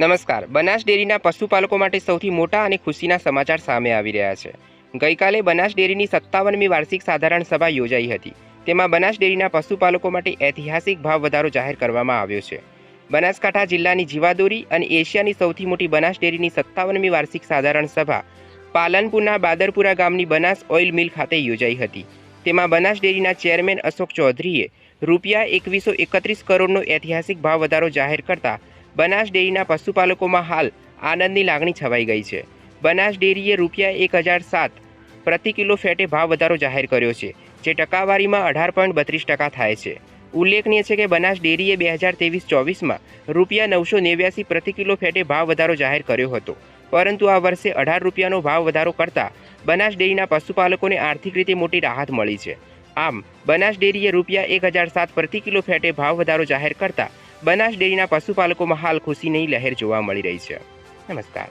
નમસ્કાર. બનાસ ડેરીના પશુપાલકો માટે સૌથી મોટા અને ખુશીના સમાચાર સામે આવી રહ્યા છે. ગઈકાલે બનાસ ડેરીની સત્તાવનમી વાર્ષિક સાધારણ સભા યોજાઈ હતી. તેમાં બનાસ ડેરીના પશુપાલકો માટે ઐતિહાસિક ભાવ વધારો જાહેર કરવામાં આવ્યો છે. બનાસકાંઠા જિલ્લાની જીવાદોરી અને એશિયાની સૌથી મોટી બનાસ ડેરીની સત્તાવનમી વાર્ષિક સાધારણ સભા પાલનપુરના બાદરપુરા ગામની બનાસ ઓઇલ મિલ ખાતે યોજાઈ હતી. તેમાં બનાસ ડેરીના ચેરમેન અશોક ચૌધરીએ રૂપિયા એકવીસો એકત્રીસ કરોડનો ઐતિહાસિક ભાવ વધારો જાહેર કરતા બનાસ ડેરીના પશુપાલકોમાં હાલ આનંદની લાગણી છવાઈ ગઈ છે. બનાસ ડેરીએ રૂપિયા એક હજાર સાત પ્રતિ કિલો ફેટે ભાવ વધારો જાહેર કર્યો છે, જે ટકાવારીમાં અઢાર પોઈન્ટ બત્રીસ ટકા થાય છે. ઉલ્લેખનીય છે કે બનાસ ડેરીએ બે હજાર ત્રેવીસ ચોવીસમાં રૂપિયા નવસો નેવ્યાસી પ્રતિ કિલો ફેટે ભાવ વધારો જાહેર કર્યો હતો. પરંતુ આ વર્ષે અઢાર રૂપિયાનો ભાવ વધારો કરતા બનાસ ડેરીના પશુપાલકોને આર્થિક રીતે મોટી રાહત મળી છે. આમ, બનાસ ડેરીએ રૂપિયા એક હજાર સાત પ્રતિ કિલો ફેટે ભાવ વધારો જાહેર કરતા બનાસ ડેરીના પશુપાલકોમાં હાલ ખુશીની લહેર જોવા મળી રહી છે. નમસ્કાર.